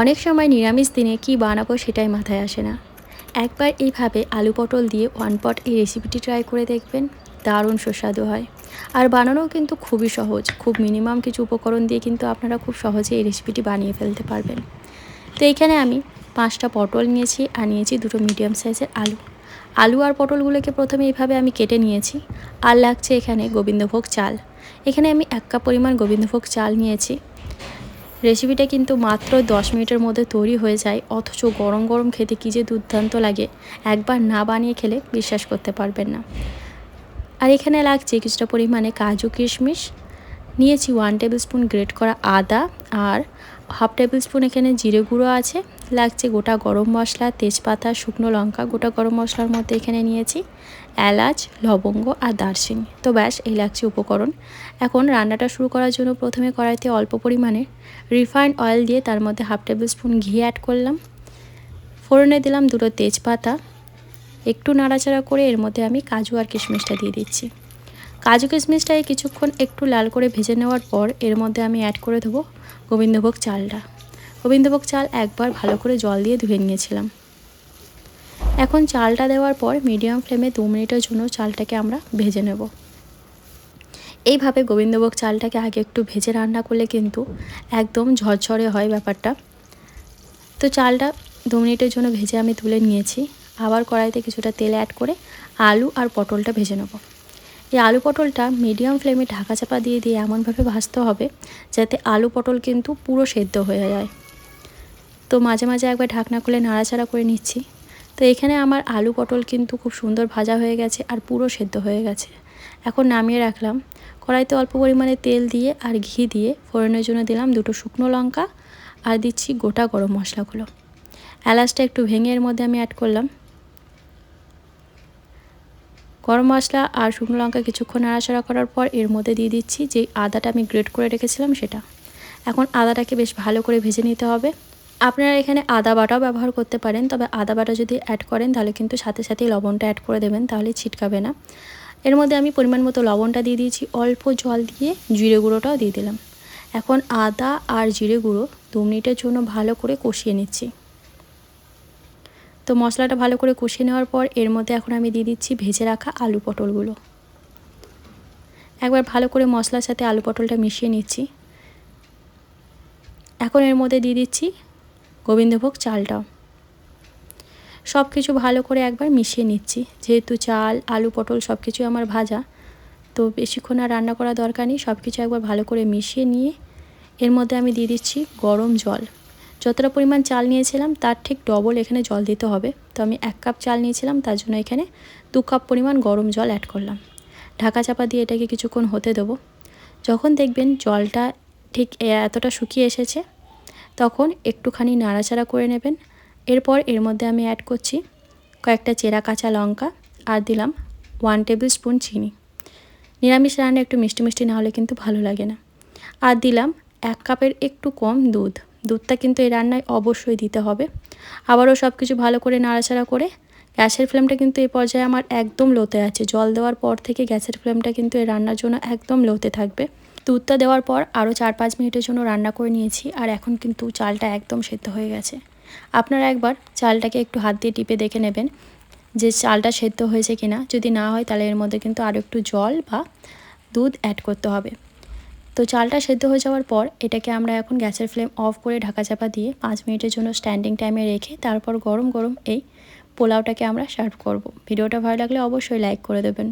অনেক সময় নিরামিষ দিনে কি বানাবো সেটাই মাথায় আসে না। একবার এইভাবে আলু পটল দিয়ে ওয়ান পট এই রেসিপিটি ট্রাই করে দেখবেন, দারুণ সুস্বাদু হয়। আর বানানোও কিন্তু খুবই সহজ, খুব মিনিমাম কিছু উপকরণ দিয়ে কিন্তু আপনারা খুব সহজে এই রেসিপিটি বানিয়ে ফেলতে পারবেন। তো এইখানে আমি পাঁচটা পটল নিয়েছি আর নিয়েছি দুটো মিডিয়াম সাইজের আলু। আলু আর পটলগুলোকে প্রথমে এইভাবে আমি কেটে নিয়েছি আর লাগছে এখানে গোবিন্দভোগ চাল। এখানে আমি এক কাপ পরিমাণ গোবিন্দভোগ চাল নিয়েছি। রেসিপিটা কিন্তু মাত্র দশ মিনিটের মধ্যে তৈরি হয়ে যায়, অথচ গরম গরম খেতে কী যে দুর্দান্ত লাগে। একবার না বানিয়ে খেলে বিশ্বাস করতে পারবেন না। আর এখানে লাগছে কিছুটা পরিমাণে কাজু কিশমিশ। নিয়েছি ওয়ান টেবিল স্পুন গ্রেট করা আদা আর হাফ টেবিল স্পুন এখানে জিরে গুঁড়ো আছে। লাগছে গোটা গরম মশলা, তেজপাতা, শুকনো লঙ্কা, গোটা গরম মশলার মধ্যে এখানে নিয়েছি এলাচ, লবঙ্গ আর দারচিনি। তো ব্যাস, এই লাগছে উপকরণ। এখন রান্নাটা শুরু করার জন্য প্রথমে কড়াইতে অল্প পরিমাণে রিফাইন্ড অয়েল দিয়ে তার মধ্যে হাফ টেবিল স্পুন ঘি অ্যাড করলাম। ফোড়নে দিলাম দুটো তেজপাতা। একটু নাড়াচাড়া করে এর মধ্যে আমি কাজু আর কিশমিশটা দিয়ে দিচ্ছি। কাজু কিশমিশটাকে কিছুক্ষণ একটু লাল করে ভেজে নেওয়ার পর এর মধ্যে আমি অ্যাড করে দেবো গোবিন্দভোগ চালটা। গোবিন্দভোগ চাল একবার ভালো করে জল দিয়ে ধুয়ে নিয়েছিলাম। এখন চালটা দেওয়ার পর মিডিয়াম ফ্লেমে দু মিনিটের জন্য চালটাকে আমরা ভেজে নেব। এইভাবে গোবিন্দভোগ চালটাকে আগে একটু ভেজে রান্না করলে কিন্তু একদম ঝরঝরে হয় ব্যাপারটা। তো চালটা দু মিনিটের জন্য ভেজে আমি তুলে নিয়েছি। আবার কড়াইতে কিছুটা তেল অ্যাড করে আলু আর পটলটা ভেজে নেব। এই আলু পটলটা মিডিয়াম ফ্লেমে ঢাকা চাপা দিয়ে দিয়ে এমনভাবে ভাজতে হবে যাতে আলু পটল কিন্তু পুরো সেদ্ধ হয়ে যায়। তো মাঝে মাঝে একবার ঢাকনা খুলে নাড়াচাড়া করে নিচ্ছি। তো এখানে আমার আলু পটল কিন্তু খুব সুন্দর ভাজা হয়ে গেছে আর পুরো সেদ্ধ হয়ে গেছে। এখন নামিয়ে রাখলাম। কড়াইতে অল্প পরিমাণে তেল দিয়ে আর ঘি দিয়ে ফোড়নের জন্য দিলাম দুটো শুকনো লঙ্কা আর দিচ্ছি গোটা গরম মশলাগুলো। এলাচটা একটু ভেঙে এর মধ্যে আমি অ্যাড করলাম। গরম মশলা আর শুকনো লঙ্কা কিছুক্ষণ নাড়াচাড়া করার পর এর মধ্যে দিয়ে দিচ্ছি যে আদাটা আমি গ্রেট করে রেখেছিলাম সেটা। এখন আদাটাকে বেশ ভালো করে ভেজে নিতে হবে। আপনারা এখানে আদা বাটাও ব্যবহার করতে পারেন, তবে আদা বাটা যদি অ্যাড করেন, তাহলে কিন্তু সাথে সাথেই লবণটা অ্যাড করে দেবেন, তাহলে ছিটকাবে না। এর মধ্যে আমি পরিমাণ মতো লবণটা দিয়ে দিয়েছি, অল্প জল দিয়ে জিরে গুঁড়োটাও দিয়ে দিলাম। এখন আদা আর জিরে গুঁড়ো দু মিনিটের জন্য ভালো করে কষিয়ে নিচ্ছি। তো মশলাটা ভালো করে কষিয়ে নেওয়ার পর এর মধ্যে এখন আমি দিয়ে দিচ্ছি ভেজে রাখা আলু পটলগুলো। একবার ভালো করে মশলার সাথে আলু পটলটা মিশিয়ে নিচ্ছি। এখন এর মধ্যে দিয়ে দিচ্ছি গোবিন্দভোগ চালটাও। সব কিছু ভালো করে একবার মিশিয়ে নিচ্ছি। যেহেতু চাল, আলু, পটল সব কিছু আমার ভাজা, তো বেশিক্ষণ আর রান্না করা দরকার নেই। সব কিছু একবার ভালো করে মিশিয়ে নিয়ে এর মধ্যে আমি দিয়ে দিচ্ছি গরম জল। যতটা পরিমাণ চাল নিয়েছিলাম তার ঠিক ডবল এখানে জল দিতে হবে। তো আমি এক কাপ চাল নিয়েছিলাম, তার জন্য এখানে দু কাপ পরিমাণ গরম জল অ্যাড করলাম। ঢাকা চাপা দিয়ে এটাকে কিছুক্ষণ হতে দেবো। যখন দেখবেন জলটা ঠিক এতটা শুকিয়ে এসেছে তখন একটুখানি নাড়াচাড়া করে নেবেন। এরপর এর মধ্যে আমি অ্যাড করছি কয়েকটা চেরা কাঁচা লঙ্কা আর দিলাম ওয়ান টেবিল স্পুন চিনি। নিরামিষ রান্না একটু মিষ্টি মিষ্টি না হলে কিন্তু ভালো লাগে না। আর দিলাম এক কাপের একটু কম দুধ। দুধটা কিন্তু এই রান্নায় অবশ্যই দিতে হবে। আবারও সব কিছু ভালো করে নাড়াচাড়া করে গ্যাসের ফ্লেমটা কিন্তু এই পর্যায়ে আমার একদম লোতে আছে। জল দেওয়ার পর থেকে গ্যাসের ফ্লেমটা কিন্তু এই রান্নার জন্য একদম লোতে থাকবে। দুধটা দেওয়ার পর আরও চার পাঁচ মিনিটের জন্য রান্না করে নিয়েছি, আর এখন কিন্তু চালটা একদম সেদ্ধ হয়ে গেছে। আপনারা একবার চালটাকে একটু হাত দিয়ে টিপে দেখে নেবেন যে চালটা সেদ্ধ হয়েছে কিনা। যদি না হয়, তাহলে এর মধ্যে কিন্তু আরও একটু জল বা দুধ অ্যাড করতে হবে। তো চালটা সেদ্ধ হয়ে যাওয়ার পর এটাকে আমরা এখন গ্যাসের ফ্লেম অফ করে ঢাকা চাপা দিয়ে পাঁচ মিনিটের জন্য স্ট্যান্ডিং টাইমে রেখে তারপর গরম গরম এই পোলাওটাকে আমরা সার্ভ করব। ভিডিওটা ভালো লাগলে অবশ্যই লাইক করে দেবেন।